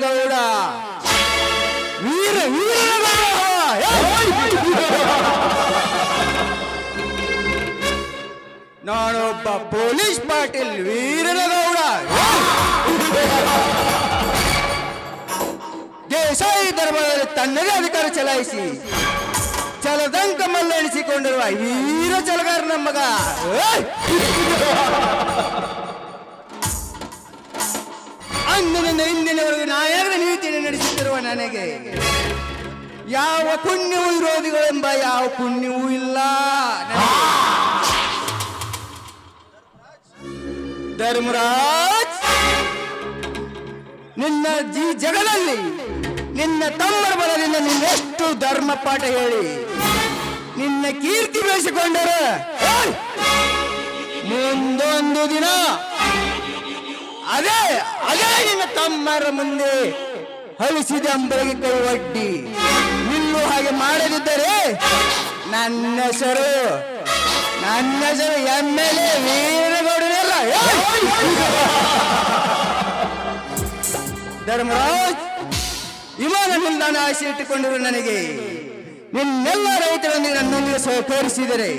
ಗೌಡ ವೀರ ವೀರ ನಾನೊಬ್ಬ ಪೊಲೀಸ್ ಪಾಟೀಲ್ ವೀರನಗೌಡ ದೇಸಾಯಿ ಧರ್ಮದಲ್ಲಿ ತನ್ನದೇ ಅಧಿಕಾರ ಚಲಾಯಿಸಿ, ಚಲದಂಕ ಮಲ್ಲ ಎಣಿಸಿಕೊಂಡಿರುವ ವೀರ ಚಲಗಾರ ನಮ್ಮಗ ಅಂದಿನಿಂದ ಇಂದಿನವರೆಗೂ ನಾಯಕರ ನೀತಿಯನ್ನು ನಡೆಸುತ್ತಿರುವ ನನಗೆ ಯಾವ ಪುಣ್ಯವೂ ವಿರೋಧಿಗಳೆಂಬ ಯಾವ ಪುಣ್ಯವೂ ಇಲ್ಲ ಧರ್ಮರಾಜ್, ನಿನ್ನ ಜೀ ಜಗದಲ್ಲಿ, ನಿನ್ನ ತಮ್ಮರ ಬಲದಿಂದ ನಿನ್ನೆಷ್ಟು ಧರ್ಮ ಪಾಠ ಹೇಳಿ ನಿನ್ನ ಕೀರ್ತಿ ಬೆಳೆಸಿಕೊಂಡರೆ! ಮುಂದೊಂದು ದಿನ ಅದೇ ಅದೇ ನಿನ್ನ ತಮ್ಮರ ಮುಂದೆ ಹಳಿಸಿದ ಅಂಬರಿಗೆ ಕೈ ಒಡ್ಡಿ. ನಿಲ್ಲು ಹಾಗೆ ಮಾಡದಿದ್ದರೆ ನನ್ನ ಹೆಸರು ನನ್ನ ಹೆಸರು ಎಂ ಎಲ್ ಎ ವೀರಗೌಡನೆಲ್ಲ ಧರ್ಮರಾಜ್ ವಿಮಾನ ನಿಲ್ದಾಣ ಆಸೆ ಇಟ್ಟುಕೊಂಡಿರು ನನಗೆ. ನಿನ್ನೆಲ್ಲ ರೈತರೊಂದಿಗೆ ನನ್ನೊಂದಿಗೆ ಸಹಕರಿಸಿದರೆ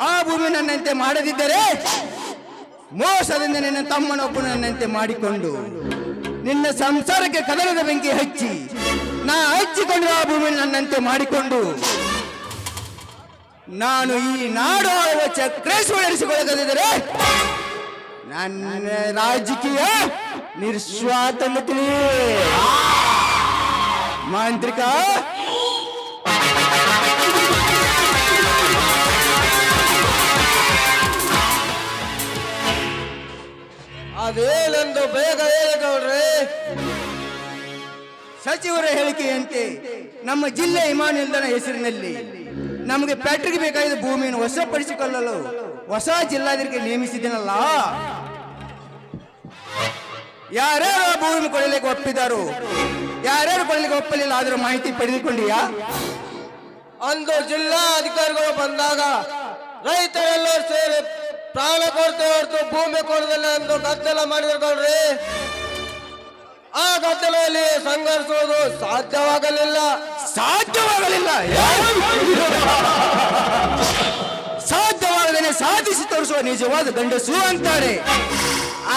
ಆ ಭೂಮಿ ನನ್ನಂತೆ ಮಾಡದಿದ್ದರೆ ಮೋಸದಿಂದ ನಿನ್ನ ತಮ್ಮನೊಬ್ಬ ನನ್ನಂತೆ ಮಾಡಿಕೊಂಡು ನಿನ್ನ ಸಂಸಾರಕ್ಕೆ ಕದಲದ ಬೆಂಕಿ ಹಚ್ಚಿ ನಾ ಹಚ್ಚಿಕೊಂಡು ಆ ಭೂಮಿ ನನ್ನಂತೆ ಮಾಡಿಕೊಂಡು ನಾನು ಈ ನಾಡು ಆಳುವ ಚಕ್ರೇಶ್ವರ ಎನಿಸಿಕೊಳ್ಳದಿದ್ದರೆ ನನ್ನ ರಾಜಕೀಯ ನಿರ್ಸ್ವಾತಂತ್ರಿ ಮಾಂತ್ರಿಕ ಅದೇನೆಂದು ಬೇಗ ಹೇಳಿ ಗೌಡ್ರೆ. ಸಚಿವರ ಹೇಳಿಕೆಯಂತೆ ನಮ್ಮ ಜಿಲ್ಲೆ ವಿಮಾನ ನಿಲ್ದಾಣ ಹೆಸರಿನಲ್ಲಿ ನಮಗೆ ಪ್ಯಾಟ್ರಿಗೆ ಬೇಕಾದ ಭೂಮಿಯನ್ನು ವಶಪಡಿಸಿಕೊಳ್ಳಲು ಹೊಸ ಜಿಲ್ಲಾಧಿಕಾರಿ ನೇಮಿಸಿದ್ದೇನಲ್ಲ. ಯಾರ್ಯಾರು ಭೂಮಿ ಕೊಡಲಿಕ್ಕೆ ಒಪ್ಪಿದರು ಯಾರ್ಯಾರು ಕೊಡಲಿಕ್ಕೆ ಒಪ್ಪಲಿಲ್ಲ ಅದರ ಮಾಹಿತಿ ಪಡೆದುಕೊಂಡಿಯಾ? ಅಂದು ಜಿಲ್ಲಾ ಅಧಿಕಾರಿಗಳು ಬಂದಾಗ ರೈತರೆಲ್ಲರೂ ಸೇರಿ ಪ್ರಾಣ ಕೊಡ್ತೇವೆ ಹೊರತು ಭೂಮಿ ಕೊಡೋದಿಲ್ಲ ಎಂದು ಗದ್ದಲ ಮಾಡಿದ್ರಿ ಆ ಗದ್ದಲದಲ್ಲಿ ಸಂಘರ್ಷೋದು ಸಾಧ್ಯವಾಗಲಿಲ್ಲ. ಸಾಧ್ಯವಾಗಲಿಲ್ಲ. ಸಾಧ್ಯವಾಗದೇ ಸಾಧಿಸಿ ತೋರಿಸುವ ನಿಜವಾದ ಗಂಡಸು ಅಂತಾರೆ.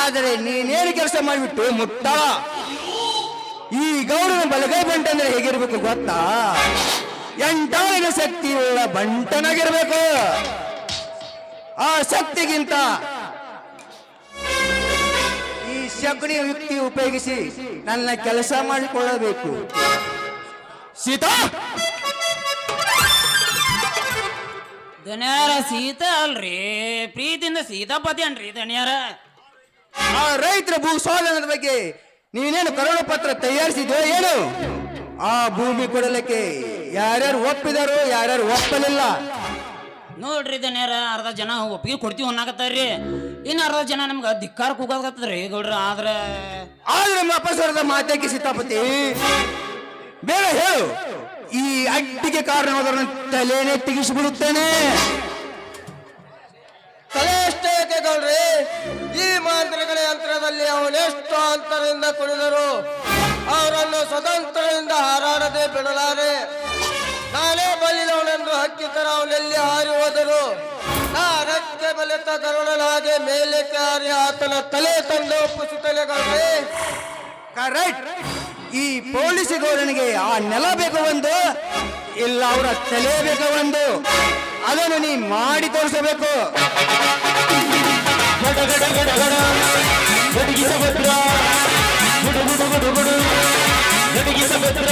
ಆದರೆ ನೀನೇನು ಕೆಲಸ ಮಾಡಿಬಿಟ್ಟು ಮುಟ್ಟ? ಈ ಗೌರವ ಬಲಗೈ ಬಂಟ ಅಂದ್ರೆ ಹೇಗಿರ್ಬೇಕು ಗೊತ್ತಾ? ಎಂಟಾಳಿನ ಶಕ್ತಿಯುಳ್ಳ ಬಂಟನಾಗಿರ್ಬೇಕು. ಆ ಶಕ್ತಿಗಿಂತ ಈ ಶಕುನಿ ಯುಕ್ತಿ ಉಪಯೋಗಿಸಿ ನನ್ನ ಕೆಲಸ ಮಾಡಿಕೊಳ್ಳಬೇಕು. ಸೀತಾ! ದನಿಯಾರ ಸೀತಾ ಅಲ್ರಿ. ಪ್ರೀತಿಯಿಂದ ಸೀತಾಪತಿ ಅನ್ರಿ ದನಿಯಾರ ಆ ರೈತರ ಭೂ ಸ್ವಾಧೀನದ ಬಗ್ಗೆ ನೀನೇನು ಕರುಣ ಪತ್ರ ತಯಾರಿಸಿದ್ಯೋ ಏನು? ಆ ಭೂಮಿ ಕೊಡಲಿಕ್ಕೆ ಯಾರ್ಯಾರು ಒಪ್ಪಿದಾರೋ ಯಾರ್ಯಾರು ಒಪ್ಪಲಿಲ್ಲ. ನೋಡ್ರಿ ಇದನ್ನೇರ ಅರ್ಧ ಜನ ಒಪ್ಪಿಗೆ ಕೊಡ್ತೀವಿ ಅನ್ನಾಕತ್ತಾರ್ರಿ. ಇನ್ನು ಅರ್ಧ ಜನ ನಮ್ಗೆ ಧಿಕ್ಕಾರ ಕೂಗಾಕತ್ತದ್ರಿ ಗೌಡ್ರ ಆದ್ರೆ ಆದ್ರೆ ನಮ್ಮ ಅಪಸರದ ಮಾತಾಕಿ ಸೀತಾಪತಿ ಬೇಡ ಹೇಳು. ಈ ಅಡ್ಡಿಗೆ ಕಾರಣವಾದ ತಲೆನೇ ತೆಗಿಸಿಬಿಡುತ್ತೇನೆ. ತಲೆ ಎಷ್ಟೇ ಏಕೆ ಗೌಡ್ರಿ ಈ ಮಾಂತ್ರಿಗಳ ಯಂತ್ರದಲ್ಲಿ ಅವನೆಷ್ಟು ಅಂತರದಿಂದ ಕುಣಿದರು. ಅವರನ್ನು ಸ್ವತಂತ್ರದಿಂದ ಹಾರಾಡದೆ ಬಿಡಲಾರೆ. ನಾನೇ ಬಲ್ಲಿದವನೆಂದು ಹಾಕಿದರ ಅವನೆಲ್ಲಿ ಹಾರಿ ಹೋದರು ಆ ರಕ್ಕೆ ಬಲಿತ ಗರುಡನಾಗೆ ಮೇಲೆ ಕಾರ್ಯ ಆತನ ತಲೆ ತಂದು ಪುಸುತ್ತಲೆಗಳೇ ಕರೆಕ್ಟ್ ಈ ಪೊಲೀಸಿಗೌರನಿಗೆ ಆ ನೆಲ ಬೇಕು ಒಂದು ಇಲ್ಲ ಅವರ ತಲೆ ಬೇಕು ಒಂದು. ಅದನ್ನು ನೀ ಮಾಡಿ ತೋರಿಸಬೇಕು. ಗಡಗಿಸ ಭದ್ರ.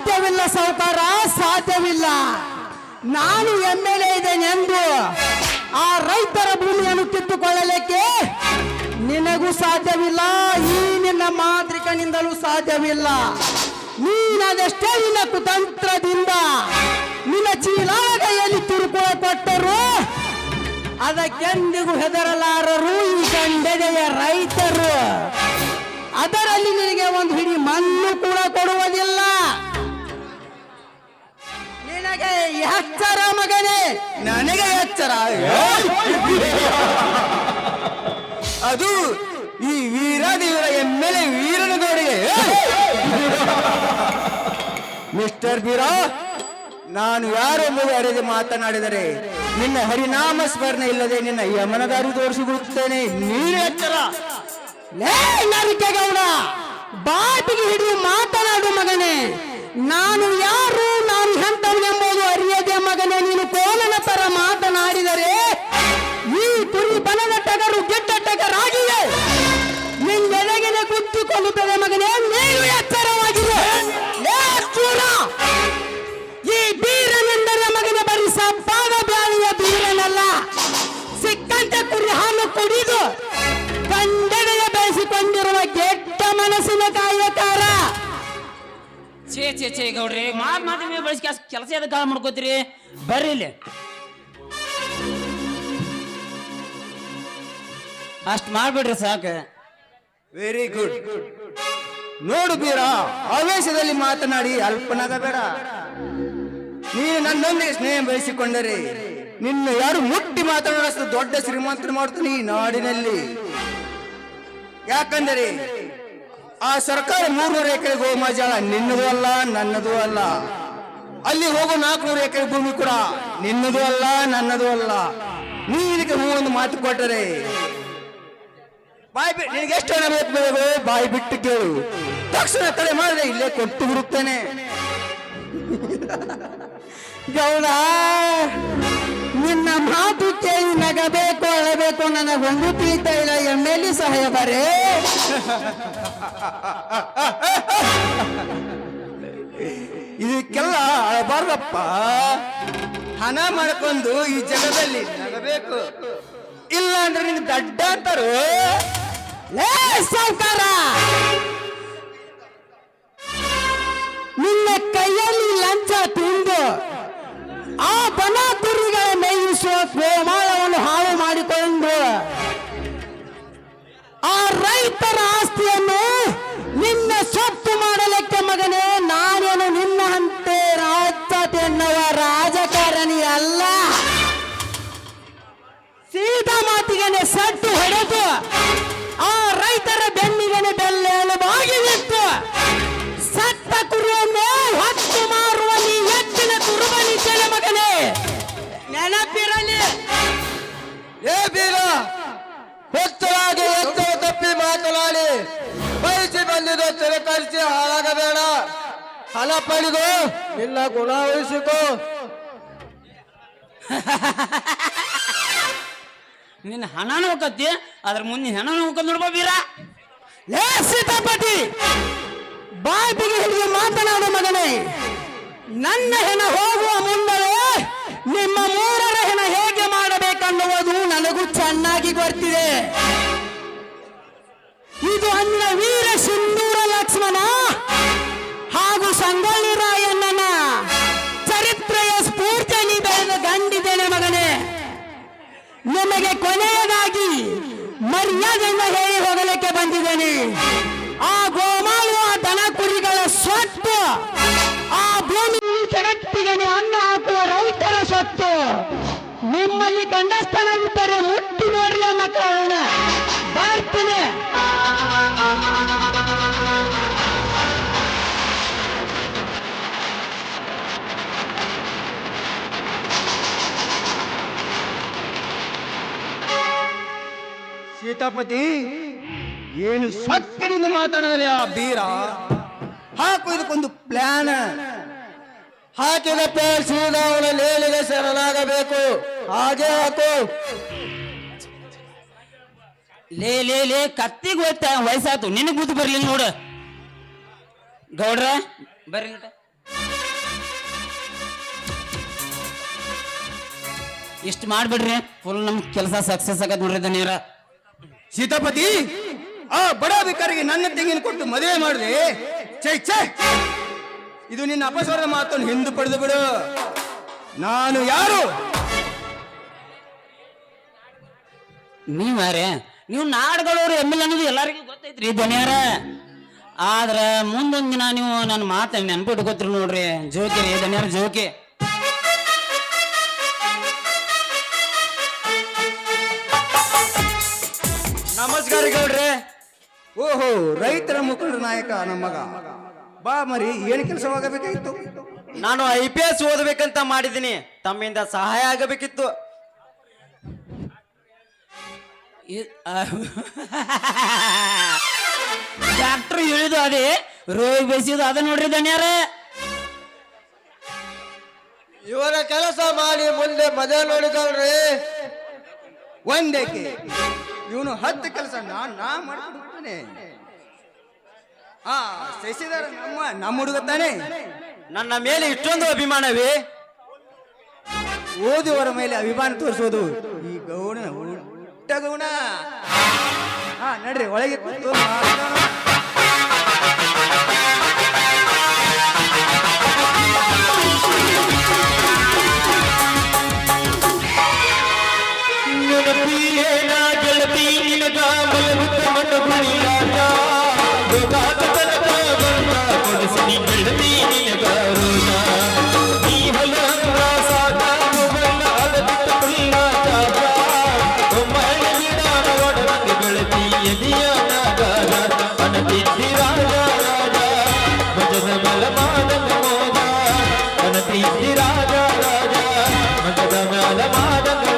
ಸಾಧ್ಯವಿಲ್ಲ ಸಾವುಕಾರ, ಸಾಧ್ಯವಿಲ್ಲ. ನಾನು ಎಂ ಎಲ್ ಎ ಇದ್ದೇನೆ ಎಂದು ಆ ರೈತರ ಭೂಮಿಯನ್ನು ಕಿತ್ತುಕೊಳ್ಳಲಿಕ್ಕೆ ನಿನಗೂ ಸಾಧ್ಯವಿಲ್ಲ, ಈ ನಿನ್ನ ಮಾಂತ್ರಿಕನಿಂದಲೂ ಸಾಧ್ಯವಿಲ್ಲ. ನೀನದೆಷ್ಟೇ ನಿನ್ನ ಕುತಂತ್ರದಿಂದ ನಿನ್ನ ಚೀಲಾಗೈಯಲ್ಲಿ ಕೊಟ್ಟರು ಅದಕ್ಕೆಂದಿಗೂ ಹೆದರಲಾರರು ಈ ಕಂಡೆದೆಯ ರೈತರು. ಅದರಲ್ಲಿ ನಿನಗೆ ಒಂದು ಹಿಡಿ ಮಣ್ಣು ಕೂಡ ಕೊಡುವುದಿಲ್ಲ. ನಿನಗೆ ಎಚ್ಚರ ಮಗನೇ, ನನಗೆ ಎಚ್ಚರ. ಅದು ಈ ವೀರಾದಿವರ ಎಮ್ಮೆಲೆ ವೀರನ ಗೋಡೆಗೆ. ಮಿಸ್ಟರ್ ಬೀರಾ ನಾನು ಯಾರೆಂಬುದು ಅರಿದು ಮಾತನಾಡಿದರೆ, ನಿನ್ನ ಹರಿನಾಮ ಸ್ಮರಣೆ ಇಲ್ಲದೆ ನಿನ್ನ ಯಮನದಾರಿ ತೋರಿಸಿಬಿಡುತ್ತೇನೆ ನೀನು ಎಚ್ಚರ. ಗೌಡ. ಬಾಪಿಗೆ ಹಿಡಿದು ಮಾತನಾಡು ಮಗನೇ. ನಾನು ಯಾರು, ನಾನು ಅರಿಯದೆ ಮಗನೇ ನೀನು ಕೋಲನ ತರ ಮಾತನಾಡಿದರೆ ಈ ಕುರಿ ಬನದ ಟಗರು ಗೆಡ್ಡ ಟಗರಾಗಿದೆ. ನಿನ್ನೆಲೆಗೆನೆ ಕುತ್ತಿಕೊಳ್ಳುತ್ತದೆ ಮಗನೇ, ನೀನು ಚೂರ ಈ ಬೀರನೆಂದರೆ ಮಗನ, ಬರಿ ಸಂಪಾದ ಬ್ಯಾಳಿಯ ಬೀರನಲ್ಲ. ಸಿಕ್ಕಂತೆ ಕುರಿ ಹಾಲು ಕುಡಿದು ಕಂಡೆಡೆಯ ಬಯಸಿಕೊಂಡಿರುವ ಗೆಟ್ಟ ಮನಸ್ಸಿನ ಕಾಯಕಾರ ಛೇ ಛೇ ಛೇ, ಗೌಡ್ರಿ, ಮಾತ್ ಮಾತಿ ಮೇಲೆ ಬಳಸಿ ಕೆಲಸ ಎದಕ್ಕೆ ಹಾಳು ಮಾಡ್ಕೋತೀರಿ? ಬರ್ರಿ ಇಲ್ಲಿ. ಅಷ್ಟ್ ಮಾಡ್ಬಿಡ್ರಿ ಸಾಕು. ವೆರಿ ಗುಡ್ ನೋಡು ಬೀರ ಆವೇಶದಲ್ಲಿ ಮಾತನಾಡಿ ಅಲ್ಪನಾಗಬೇಡ ನೀನು ನನ್ನೊಂದಿಗೆ ಸ್ನೇಹ ಬಯಸಿಕೊಂಡರೆ ನಿನ್ನ ಯಾರು ಮುಟ್ಟಿ ಮಾತನಾಡಷ್ಟು ದೊಡ್ಡ ಶ್ರೀಮಂತರು ಮಾಡ್ತೀನಿ ನಾಡಿನಲ್ಲಿ. ಯಾಕಂದರೆ ಆ ಸರ್ಕಾರ ಮೂರ್ನೂರು ಎಕರೆ ಗೋಮಾಜಾಳ ನಿನ್ನದು ಅಲ್ಲ, ನನ್ನದು ಅಲ್ಲ. ಅಲ್ಲಿ ಹೋಗೋ ನಾಲ್ಕುನೂರು ಎಕರೆ ಭೂಮಿ ಕೂಡ ನಿನ್ನದು ಅಲ್ಲ, ನನ್ನದು ಅಲ್ಲ. ನೀ ಇದಕ್ಕೆ ಹೂ ಒಂದು ಮಾತು ಕೊಟ್ಟರೆ. ಬಾಯಿ ಬಿಟ್ಟು ನಿನಗೆ ಎಷ್ಟು ಹಣ ಬೇಕು? ಬಾಯಿ ಬಿಟ್ಟು ಕೇಳು. ತಕ್ಷಣ ತಲೆ ಮಾಡಿದ್ರೆ ಇಲ್ಲೇ ಕೊಟ್ಟು ಬಿಡುತ್ತೇನೆ. ಗೌಡ! ನಿನ್ನ ಮಾತು ಕೇಳಿ ನಗಬೇಕು ಅಳಬೇಕು ನನಗೊಂದು ತಿಳಿತಾ ಇಲ್ಲ ಎಂ ಎಲ್ ಎ ಸಾಹೇಬರೇ ಇದಕ್ಕೆಲ್ಲ ಅಳಬಾರ್ದಪ್ಪ. ಹಣ ಮಾಡ್ಕೊಂಡು ಈ ಜಗದಲ್ಲಿ ನಗಬೇಕು. ಇಲ್ಲ ಅಂದ್ರೆ ನಿನ್ ದಡ್ಡ ಅಂತಾರು. ಸಾವುಕಾರ! ನಿನ್ನ ಕೈಯಲ್ಲಿ ಲಂಚ ತಿಂದು ಆ ಬನ ಏ ಬೀರ ಹೊತ್ತಲಾಗಿ ಎತ್ತೋ ತಪ್ಪಿ ಮಾತನಾಡಿ. ಬಯಸಿ ಬಂದಿದ್ದು ತಿರಕರಿಸಿ ಹಾಳಾಗಬೇಡ. ಹಣ ಪಡೆದು ನಿನ್ನ ಗುಣ ಉಳಿಸಿಕೋ. ನಿನ್ನ ಹಣ ನೋಕತ್ತಿ ಅದ್ರ ಮುಂದೆ ಹೆಣ ನೋಕ ನೋಡ್ಬಾ ಬೀರ ಲೇ ಸೀತಾಪತಿ ಬಾಯಿಗೆ ಹಿಡಿದು ಮಾತನಾಡು ಮಗನೇ. ನನ್ನ ಹೆಣ ಹೋಗುವ ಮುನ್ನವೇ ನಿಮ್ಮ ಮೂರರ ಹೆಣ ಹೇಗೆ ಮಾಡಬೇಕನ್ನುವುದು ನನಗೂ ಚೆನ್ನಾಗಿ ಗೊತ್ತಿದೆ. ಇದು ಅನ್ನ ವೀರ ಸಿಂಧೂರ ಲಕ್ಷ್ಮಣ ಹಾಗೂ ಸಂಗೊಳ್ಳಿ ರಾಯಣ್ಣನ ಚರಿತ್ರೆಯ ಸ್ಫೂರ್ತಿಯಲ್ಲಿ ಬೆಳೆದ ಗಂಡಿದ್ದೇನೆ ಮಗನೇ. ನಿಮಗೆ ಕೊನೆಯದಾಗಿ ಮರ್ಯಾದೆಯಿಂದ ಹೇಳಿ ಹೋಗಲಿಕ್ಕೆ ಬಂದಿದ್ದೇನೆ. ಆ ಗೋಮಾಳುವ ಆ ದನ ಕುರಿಗಳ ಸ್ವತ್ತು ಆ ಭೂಮಿ ಜಗತ್ತಿಗೆ ಅನ್ನ ನಿಮ್ಮಲ್ಲಿ ಗಂಡಸ್ಥನವಿದ್ದರೆ ಮುಟ್ಟಿ ನೋಡ್ರಿ ಅನ್ನ ಕಾರಣ ಬರ್ತೇನೆ. ಸೀತಾಪತಿ, ಏನು ಸತ್ತಿನಿಂದ ಮಾತನಾಡಲಿ ಆ ಬೀರ? ಹಾಕು ಇದಕ್ಕೊಂದು ಪ್ಲಾನ್ ಹಾಕಿದ ಪೇರ್ ಸೀದಾ ಲೇಲಿಗೆ ಶರಣಾಗಬೇಕು ಹಾಗೆ ಆತು. ಲೇ ಲೇ ಲೇ, ಕತ್ತಿಗೆ ಗೊತ್ತ ವಯಸ್ಸಾತು ನಿನಗ್ ಬುದ್ಧಿ ಬರ್ಲಿ ನೋಡು. ಗೌಡ್ರ, ಬರ್ರಿ ಇಷ್ಟು ಮಾಡ್ಬಿಡ್ರಿ. ಫುಲ್ ನಮ್ ಕೆಲಸ ಸಕ್ಸಸ್ ಆಗತ್ ನೋಡ್ರಿ ನೀರ ಸೀತಾಪತಿ, ಆ ಬಡ ಬೇಕಾರಿಗೆ ನನ್ನ ತೆಂಗಿನ ಕೊಟ್ಟು ಮದುವೆ ಮಾಡಿದೆ ಚೈ ಚೈ ಇದು ನಿನ್ನ ಅಪಸ್ವರದ ಮಾತನ್ನು ಹಿಂದೆ ಪಡೆದು ಬಿಡು. ನಾನು ಯಾರು? ನೀವ್ಯಾರೇ ನೀವು ನಾಡ್ಗಳವ್ರು ಎಂ ಎಲ್ ಅನ್ನೋದು ಎಲ್ಲರಿಗೂ ಗೊತ್ತೈತ್ರಿ ದನಿಯಾರ. ಆದ್ರ ಮುಂದೊಂದ್ ದಿನ ನೀವು ನನ್ನ ಮಾತ ನೆನ್ಪಿಟ್ಕೋತ್ರಿ ನೋಡ್ರಿ ಜೋಕಿ ರೀ ದನಿಯಾರ ಜೋಕಿ. ನಮಸ್ಕಾರ ಗೌಡ್ರೆ. ಓಹೋ ರೈತರ ಮುಖಂಡ ನಾಯಕ ನಮ್ಮ ಮಗ. ಬಾ ಮರಿ ಏನು ಕೆಲಸವಾಗಬೇಕಾಗಿತ್ತು ನಾನು ಐ ಪಿ ಎಸ್ ಓದಬೇಕಂತ ಮಾಡಿದ್ದೀನಿ. ತಮ್ಮಿಂದ ಸಹಾಯ ಆಗಬೇಕಿತ್ತು. ಡಾಕ್ಟರ್ ಇಳಿದು ಅದೇ ರೋಗಿ ಬೇಸಿದು ಅದ ನೋಡ್ರಿ ಯಾರೇ ಇವರ ಕೆಲಸ ಮಾಡಿ ಮುಂದೆ ಮದ ನೋಡಿದವ್ರಿ ಒಂದೇಕೆ? ಇವನು ಹತ್ತು ಕೆಲಸ ನಾನ್ ನಾ ಮಾಡ್ಕೊಡ್ತಾನೆ ಆ ಶಶಿಧರ ನಮ್ಮ ನಮ್ಮ ಹುಡುಗ ತಾನೆ. ನನ್ನ ಮೇಲೆ ಇಷ್ಟೊಂದು ಅಭಿಮಾನವೇ? ಓದುವರ ಮೇಲೆ ಅಭಿಮಾನ ತೋರಿಸೋದು ಈ ಗೌಡನ ಹುಟ್ಟ ಗೌಣ ಹಾ ನಡ್ರಿ ಒಳಗೆ ಕೂತು ಮಾತಾಡೋಣ. பாதங்கள்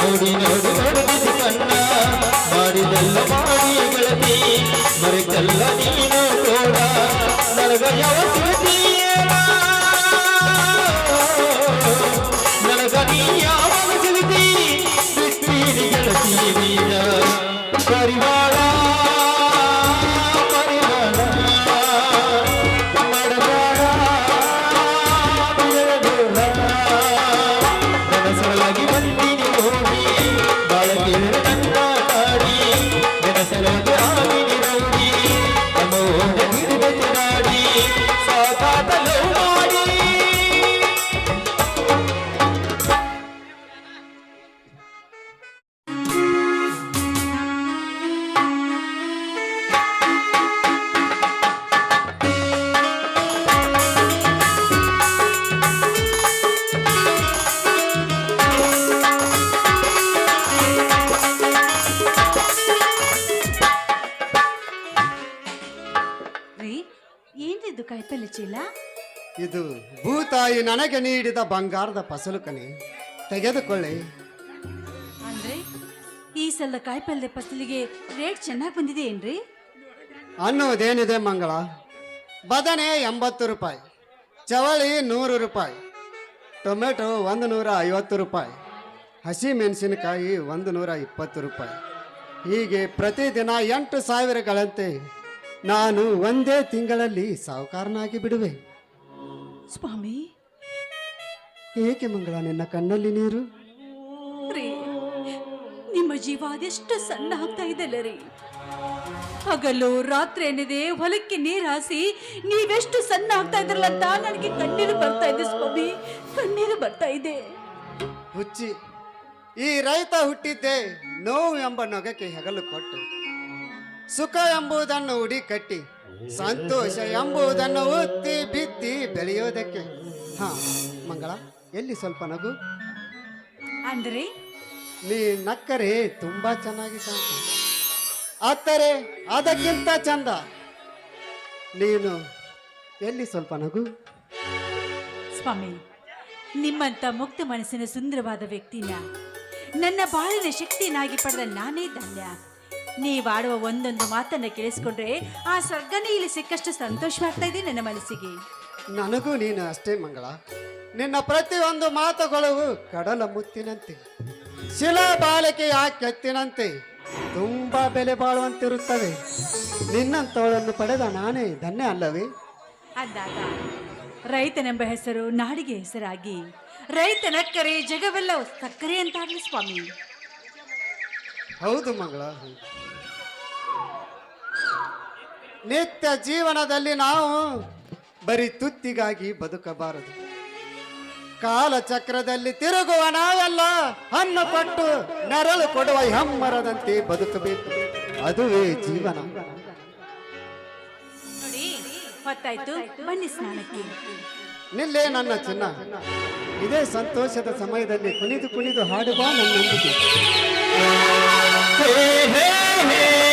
ನೋಡಿ ನೋಡಿ ನೋಡಿದ ಕಣ್ಣ ಮಾಡಿದೆಲ್ಲ ಮಾಡಿ ಗೆಳತಿ ಮರೆತಲ್ಲ ನೀನು ತೋಡ ನನಗ ಯಾವ ಸುದ್ದಿಯೇನ ನನಗ ನೀ ಯಾವಾಗ ಸಿಗುತ್ತಿ ಬಿಟ್ಟಿರಿ ಗೆಳತಿ ನೀನ ಪರಿವಾರ ಪರಿವಾರ ಇದು ಭೂತಾಯಿ ನನಗೆ ನೀಡಿದ ಬಂಗಾರದ ಫಸಲು ಕಣಿ ತೆಗೆದುಕೊಳ್ಳಿ. ಅಂದ್ರೆ ಈ ಸಲ ಕಾಯಿಪಲ್ಯ ಫಸಲಿಗೆ ರೇಟ್ ಚೆನ್ನಾಗಿ ಬಂದಿದೆ ಏನ್ರಿ? ಅನ್ನೋದೇನಿದೆ ಮಂಗಳ? ಬದನೆ ಎಂಬತ್ತು ರೂಪಾಯಿ ಚವಳಿ ನೂರು ರೂಪಾಯಿ ಟೊಮೆಟೊ ಒಂದು ನೂರ ಐವತ್ತು ರೂಪಾಯಿ ಹಸಿ ಮೆಣಸಿನಕಾಯಿ ಒಂದು ನೂರ ಇಪ್ಪತ್ತು ರೂಪಾಯಿ. ಹೀಗೆ ಪ್ರತಿದಿನ ಎಂಟು ಸಾವಿರಗಳಂತೆ ನಾನು ಒಂದೇ ತಿಂಗಳಲ್ಲಿ ಸಾಹುಕಾರನಾಗಿ ಬಿಡುವೆ. ಸ್ವಾಮಿ. ಏಕೆ ಮಂಗಳ ನಿನ್ನ ಕಣ್ಣಲ್ಲಿ ನೀರು? ರೀ ನಿಮ್ಮ ಜೀವ ಅದೆಷ್ಟು ಸಣ್ಣ ಆಗ್ತಾ ಇದೆಲ್ಲ ರೀ. ಹಗಲು ರಾತ್ರಿ ಏನಿದೆ ಹೊಲಕ್ಕೆ ನೀರು ಹಾಸಿ ನೀವೆಷ್ಟು ಸಣ್ಣ ಆಗ್ತಾ ಇದ್ರಲ್ಲ ಅಂತ ನನಗೆ ಕಣ್ಣೀರು ಬರ್ತಾ ಇದೆ ಸ್ವಾಮಿ ಕಣ್ಣೀರು ಬರ್ತಾ ಇದೆ. ಹುಚ್ಚಿ ಈ ರೈತ ಹುಟ್ಟಿದ್ದೆ ನೋವು ಎಂಬ ನೊಗಕ್ಕೆ ಹೆಗಲು ಕೊಟ್ಟು ಸುಖ ಎಂಬುದನ್ನು ಉಡಿ ಕಟ್ಟಿ ಸಂತೋಷ ಎಂಬುದನ್ನು ಒತ್ತಿ ಬಿತ್ತಿ ಬೆಳೆಯೋದಕ್ಕೆ. ಹಾ ಮಂಗಳ ಎಲ್ಲಿ ಸ್ವಲ್ಪ ನಗು? ಅಂದ್ರೆ? ನೀ ನಕ್ಕರೆ ತುಂಬಾ ಚೆನ್ನಾಗಿ ಕಾಣ್ತ ಅತ್ತರೆ ಅದಕ್ಕಿಂತ ಚಂದ. ನೀನು ಎಲ್ಲಿ ಸ್ವಲ್ಪ ನಗು? ಸ್ವಾಮಿ ನಿಮ್ಮಂತ ಮುಕ್ತ ಮನಸ್ಸಿನ ಸುಂದರವಾದ ವ್ಯಕ್ತಿನ ನನ್ನ ಬಾಳಿನ ಶಕ್ತಿಯನ್ನಾಗಿ ಪಡೆದ ನಾನೇ ಧನ್ಯ. ನೀವಾಡುವ ಒಂದೊಂದು ಮಾತನ್ನ ಕೇಳಿಸ್ಕೊಂಡ್ರೆ ಆ ಸ್ವರ್ಗನೇ ಇಲ್ಲಿ ಸಿಕ್ಕಷ್ಟು ಸಂತೋಷವಾಗ್ತಾ ಇದೆ ನನ್ನ ಮನಸ್ಸಿಗೆ. ನನಗೂ ನೀನು ಅಷ್ಟೇ ಮಂಗಳ. ನಿನ್ನ ಪ್ರತಿಯೊಂದು ಮಾತುಗಳು ಕಡಲ ಮುತ್ತಿನಂತೆ ಶಿಲಾ ಬಾಲಿಕೆಯ ಕೆತ್ತಿನಂತೆ ತುಂಬಾ ಬೆಲೆ ಬಾಳುವಂತಿರುತ್ತವೆ. ನಿನ್ನಂತವಳನ್ನು ಪಡೆದ ನಾನೇ ಧನ್ಯ ಅಲ್ಲವೇ? ಅಂದಾಗ ರೈತನೆಂಬ ಹೆಸರು ನಾಡಿಗೆ ಹೆಸರಾಗಿ ರೈತನ ಕರೆ ಜಗವೆಲ್ಲ ಸಕ್ಕರೆ ಅಂತಾಗಲಿ ಸ್ವಾಮಿ. ಹೌದು ಮಂಗಳ. ನಿತ್ಯ ಜೀವನದಲ್ಲಿ ನಾವು ಬರೀ ತುತ್ತಿಗಾಗಿ ಬದುಕಬಾರದು. ಕಾಲಚಕ್ರದಲ್ಲಿ ತಿರುಗುವ ನಾವೆಲ್ಲ ಹಣ್ಣು ಪಟ್ಟು ನೆರಳು ಕೊಡುವ ಹೆಮ್ಮರದಂತೆ ಬದುಕಬೇಕು. ಅದುವೇ ಜೀವನ. ನೋಡಿ ಹೊತ್ತಾಯ್ತು. ಬನ್ನಿ ಸ್ನಾನಕ್ಕೆ. ನಿಲ್ಲೇ ನನ್ನ ಚಿನ್ನ. ಇದೇ ಸಂತೋಷದ ಸಮಯದಲ್ಲಿ ಕುಣಿದು ಕುಣಿದು ಹಾಡುವ ನನ್ನೊಂದಿಗೆ. ತಂಗಾಳಿಯಂತೆ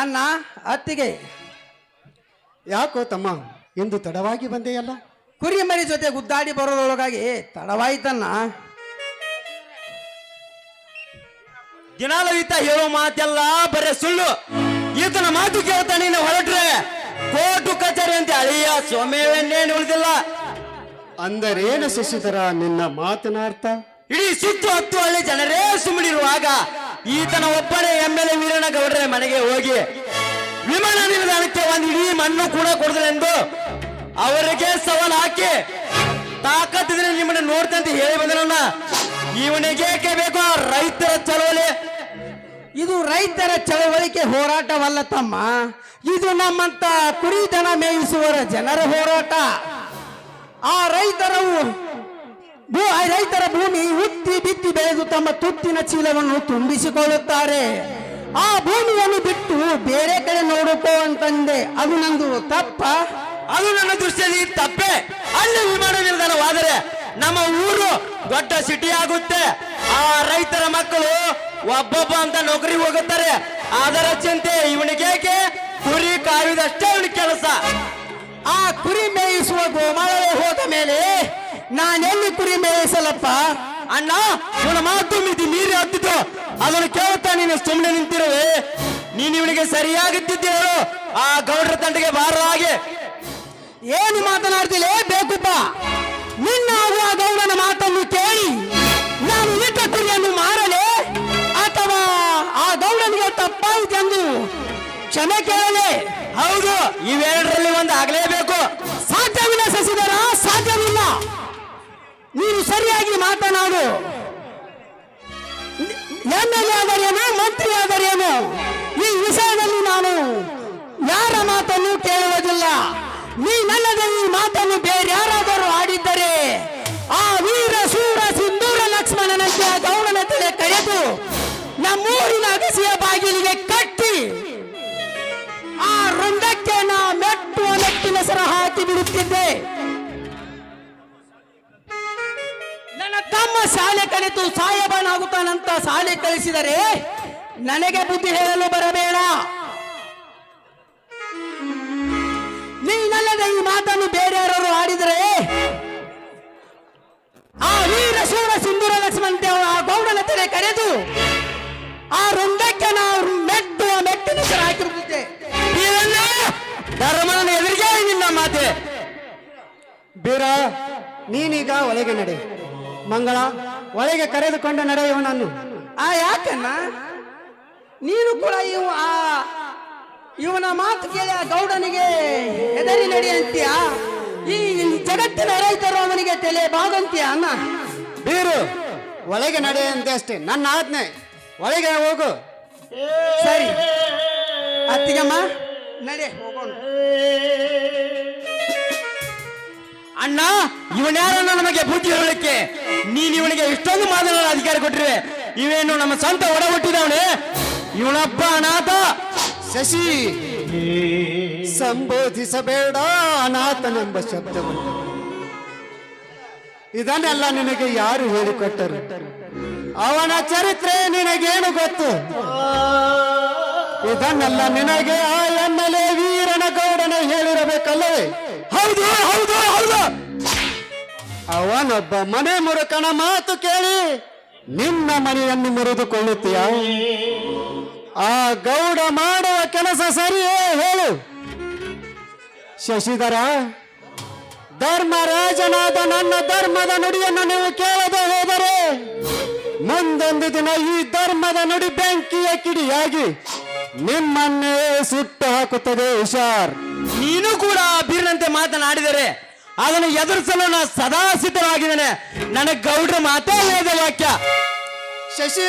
ಅಣ್ಣ, ಅತ್ತಿಗೆ. ಯಾಕೋ ತಮ್ಮ, ಇಂದು ತಡವಾಗಿ ಬಂದೆಯಲ್ಲ? ಕುರಿಮರಿ ಜೊತೆ ಗುದ್ದಾಡಿ ಬರೋದೊಳಗಾಗಿ ತಡವಾಯ್ತಣ್ಣ. ದಿನಾಲು ಈತ ಹೇಳೋ ಮಾತೆಲ್ಲ ಬರೇ ಸುಳ್ಳು. ಈತನ ಮಾತು ಕೇಳ್ತಾ ನೀನು ಹೊರಟ್ರೆ ಕೋಟು ಕಚೇರಿ ಅಂತ ಅಳಿಯ ಸ್ವಾಮಿ ಉಳಿದಿಲ್ಲ. ಅಂದರೇನು ಸಸಿತರ ನಿನ್ನ ಮಾತನಾರ್ಥ ಇಡೀ ಸುತ್ತು ಹತ್ತು ಹಳ್ಳಿ ಜನರೇ ಸುಮ್ಮನಿರುವಾಗ ಈತನ ಒಬ್ಬನೇ ಎಂ ಎಲ್ ಎ ವೀರಣ್ಣ ಗೌಡ್ರೆ ಮನೆಗೆ ಹೋಗಿ ವಿಮಾನ ನಿಲ್ದಾಣಕ್ಕೆ ಒಂದು ಇಡೀ ಮಣ್ಣು ಕೂಡ ಕೊಡದಲೆಂದು ಅವರಿಗೆ ಸವಾಲು ಹಾಕಿ ತಾಕತ್ತಿದ್ರೆ ನಿಮ್ಮನ್ನ ನೋಡ್ತಂತ ಹೇಳಿ ಬಂದನನ್ನ ಇವನಿಗೇಕೆ ಬೇಕು ಆ ರೈತರ ಚಳವಳಿ? ಇದು ರೈತರ ಚಳವಳಿಕೆ ಹೋರಾಟವಲ್ಲ ತಮ್ಮ. ಇದು ನಮ್ಮಂತ ಕುರಿ ದನ ಮೇಯಿಸುವರ ಜನರ ಹೋರಾಟ. ಆ ರೈತರು ಭೂ ಆ ರೈತರ ಭೂಮಿ ಉತ್ತಿ ಬಿತ್ತಿ ಬೆಳೆದು ತಮ್ಮ ತುತ್ತಿನ ಚೀಲವನ್ನು ತುಂಬಿಸಿಕೊಳ್ಳುತ್ತಾರೆ. ಆ ಭೂಮಿಯನ್ನು ಬಿಟ್ಟು ಬೇರೆ ಕಡೆ ನೋಡುಕೋ ಅಂತಂದೆ. ಅದು ನಂದು ತಪ್ಪ? ಅದು ನನ್ನ ದೃಷ್ಟಿಯಲ್ಲಿ ತಪ್ಪೆ. ಅಲ್ಲಿ ವಿಮಾನ ನಿಲ್ದಾಣವಾದರೆ ನಮ್ಮ ಊರು ದೊಡ್ಡ ಸಿಟಿ ಆಗುತ್ತೆ. ಆ ರೈತರ ಮಕ್ಕಳು ಒಬ್ಬೊಬ್ಬ ಅಂತ ನೌಕರಿ ಹೋಗುತ್ತಾರೆ. ಅದರ ಚಿಂತೆ ಇವನಿಗೇಕೆ ಕುರಿ ಕಾಯುವುದಷ್ಟೇ ಅವನ ಕೆಲಸ. ಆ ಕುರಿ ಮೇಯಿಸುವ ಗೋಮಾಳವೇ ಹೋದ ಮೇಲೆ ನಾನೆಲ್ಲಿ ಕುರಿ ಮೇಯಿಸಲಪ್ಪ? ಅಣ್ಣ ಇವನ ಮಾತು ಮಿತಿ ನೀರು ಹತ್ತಿದ್ದು ಅದನ್ನು ಕೇಳ್ತಾ ನೀನು ಸುಮ್ಮನೆ ನಿಂತಿರುವೆ. ನೀನು ಇವನಿಗೆ ಸರಿಯಾಗುತ್ತಿದ್ದೇಳು ಆ ಗೌಡ್ರ ತಂಡಗೆ ಬಾರ ಹಾಗೆ. ಏನು ಮಾತನಾಡ್ತಿಲ್ಲ? ಬೇಕುಪ್ಪ. ನಿನ್ನ ಹಾಗೂ ಗೌಡನ ಮಾತನ್ನು ಕೇಳಿ ನಾನು ಇಟ್ಟ ಕುರಿಯನ್ನು ಮಾರಲೆ? ಅಥವಾ ಆ ಗೌಡನಿಗೆ ತಪ್ಪಾಯಿತೆಂದು ಕ್ಷಮೆ ಕೇಳಲೆ? ಹೌದು, ಇವೆರಡರಲ್ಲಿ ಒಂದು ಆಗಲೇಬೇಕು ಸಾಧ್ಯವಿಲ್ಲ ಸಸಿದರ ಸಾಧ್ಯವಿಲ್ಲ. ನೀನು ಸರಿಯಾಗಿ ಮಾತನಾಡು. ಎಂ ಎಲ್ ಆದರೇನು ಮಂತ್ರಿ ಆದರೇನು ಈ ವಿಷಯದಲ್ಲಿ ನಾನು ಯಾರ ಮಾತನ್ನು ಕೇಳುವುದಿಲ್ಲ. ನೀ ಈ ಮಾತನ್ನು ಬೇರೆ ಯಾರಾದರೂ ಆಡಿದ್ದರೆ, ಆ ವೀರ, ಸೂರ, ಸಿಂಧೂರ, ಲಕ್ಷ್ಮಣನಂತೆ ಗೌಡನ ತಲೆ ಕರೆದು ನಮ್ಮೂರಿನ ಅಗಸಿಯ ಬಾಗಿಲಿಗೆ ಕಟ್ಟಿ, ಆ ರುಂಡಕ್ಕೆ ನಾ ಮೆಟ್ಟುವ ಮೆಟ್ಟಿನ ಸರ ಹಾಕಿ ಬಿಡುತ್ತಿದ್ದೆ. ತಮ್ಮ ಶಾಲೆ ಕಲಿತು ಸಾಯಬನಾಗುತ್ತಾನಂತ ಶಾಲೆ ಕಲಿಸಿದರೆ ನನಗೆ ಬುದ್ಧಿ ಹೇಳಲು ಬರಬೇಡ. ನೀನಲ್ಲದೆ ಈ ಮಾತನ್ನು ಬೇರೆ ಯಾರು ಆಡಿದರೆ ಆ ವೀರ ಶೂರ ಸಿಂಧೂರ ಲಕ್ಷ್ಮಣ ಆ ಗೌಡನ ತಲೆ ಕರೆದು ಆ ರುಂಡಕ್ಕೆ ನಾವು ಮೆಟ್ಟು ಮೆಟ್ಟಿನ ಸರ ಹಾಕಿ ಬಿಡುತ್ತಿದ್ದೆ ಇದನ್ನ ಧರ್ಮನ ಎದುರಿಗೆ ನಿನ್ನ ಮಾತೆ. ಬೀರ, ನೀನೀಗ ಒಳಗೆ ನಡೆ. ಮಂಗಳ ಒಳಗೆ ಕರೆದುಕೊಂಡು ನಡೆಯುವನನ್ನು ಆ ಯಾಕನ್ನ ನೀನು ಕೂಡ ಇವು ಆ ಇವನ ಮಾತು ಕೇಳಿ ಆ ಗೌಡನಿಗೆ ಹೆದರಿ ನಡಿ ಅಂತೀಯ ಈ ಜಗತ್ತಿನ ರೈತರು ಅವನಿಗೆ ತಲೆ ಬಾಗಂತೀಯ ಅನ್ನ ಬೀರು ಒಳಗೆ ನಡೆ ಅಂತ ಅಷ್ಟೇ. ನನ್ನ ಆಜ್ಞೆ ಒಳಗೆ ಹೋಗು. ಸರಿ. ಅತ್ತಿಗಮ್ಮ ನಡೆ. ಹೋಗೋಣ ಅಣ್ಣ ಇವನ್ಯಾರನ್ನ ನಮಗೆ ಬುದ್ಧಿ ಹೇಳಕ್ಕೆ ನೀನ್ ಇವನಿಗೆ ಇಷ್ಟೊಂದು ಮಾತನಾಡ ಅಧಿಕಾರ ಕೊಟ್ಟಿರುವೆ. ಇವೇನು ನಮ್ಮ ಸ್ವಂತ ಒಡ ಹುಟ್ಟಿದವನೇ? ಇವನೊಬ್ಬ ಅನಾಥ. ಶಶಿ, ಸಂಬೋಧಿಸಬೇಡ ಅನಾಥನೆಂಬ ಶಬ್ದವನ್ನು. ಇದನ್ನೆಲ್ಲ ನಿನಗೆ ಯಾರು ಹೇಳಿಕೊಟ್ಟರು? ಅವನ ಚರಿತ್ರೆ ನಿನಗೇನು ಗೊತ್ತು? ಇದನ್ನೆಲ್ಲ ನಿನಗೆ ಆ ಎಂ ವೀರನ ಗೌಡನ ಹೇಳಿರಬೇಕಲ್ಲವೇ? ಹೌದು ಹೌದು ಹೌದು. ಅವನೊಬ್ಬ ಮನೆ ಮುರುಕನ ಮಾತು ಕೇಳಿ ನಿನ್ನ ಮನೆಯನ್ನು ಮುರಿದುಕೊಳ್ಳುತ್ತೀಯ? ಆ ಗೌಡ ಮಾಡುವ ಕೆಲಸ ಸರಿಯೇ ಹೇಳು. ಶಶಿಧರ, ಧರ್ಮರಾಜನಾದ ನನ್ನ ಧರ್ಮದ ನುಡಿಯನ್ನು ನೀವು ಕೇಳದೆ ಹೋದರೆ ಮುಂದೊಂದು ದಿನ ಈ ಧರ್ಮದ ನುಡಿ ಬೆಂಕಿಯ ಕಿಡಿಯಾಗಿ ನಿಮ್ಮನ್ನೇ ಸುಟ್ಟು ಹಾಕುತ್ತದೆ ಹುಷಾರ್. ನೀನು ಕೂಡ ಬೀರನಂತೆ ಮಾತನಾಡಿದರೆ ಅದನ್ನು ಎದುರಿಸಲು ನಾ ಸದಾ ಸಿದ್ಧವಾಗಿದ್ದೇನೆ. ನನಗೆ ಗೌಡ್ರ ಮಾತೇ ವೇದ ವಾಕ್ಯ. ಶಶಿ.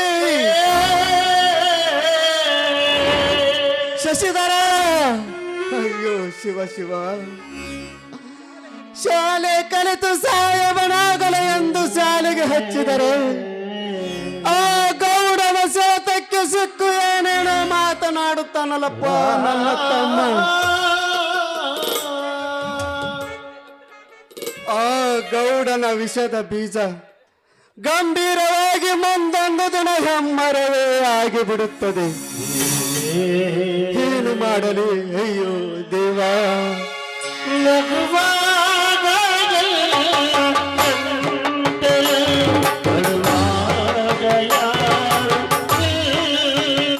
ಶಶಿಧರ ಅಯ್ಯೋ, ಶಿವ ಶಿವ. ಶಾಲೆ ಕಲಿತು ಸಾಯಬನಾಗಲು ಎಂದು ಶಾಲೆಗೆ ಹಚ್ಚಿದರೆ. ಆ ಗೌಡನ ಸೋತಕ್ಕೆ ಸಿಕ್ಕು ಏನೇನೋ ಮಾತನಾಡುತ್ತಾನಲ್ಲಪ್ಪ ನನ್ನ ತಮ್ಮ ಆ ಗೌಡನ ವಿಷದ ಬೀಜ ಗಂಭೀರವಾಗಿ ಮುಂದೊಂದು ದಿನ ಹೆಮ್ಮರವೇ ಆಗಿಬಿಡುತ್ತದೆ. ಏನು ಮಾಡಲಿ ಅಯ್ಯೋ ದೇವಾ.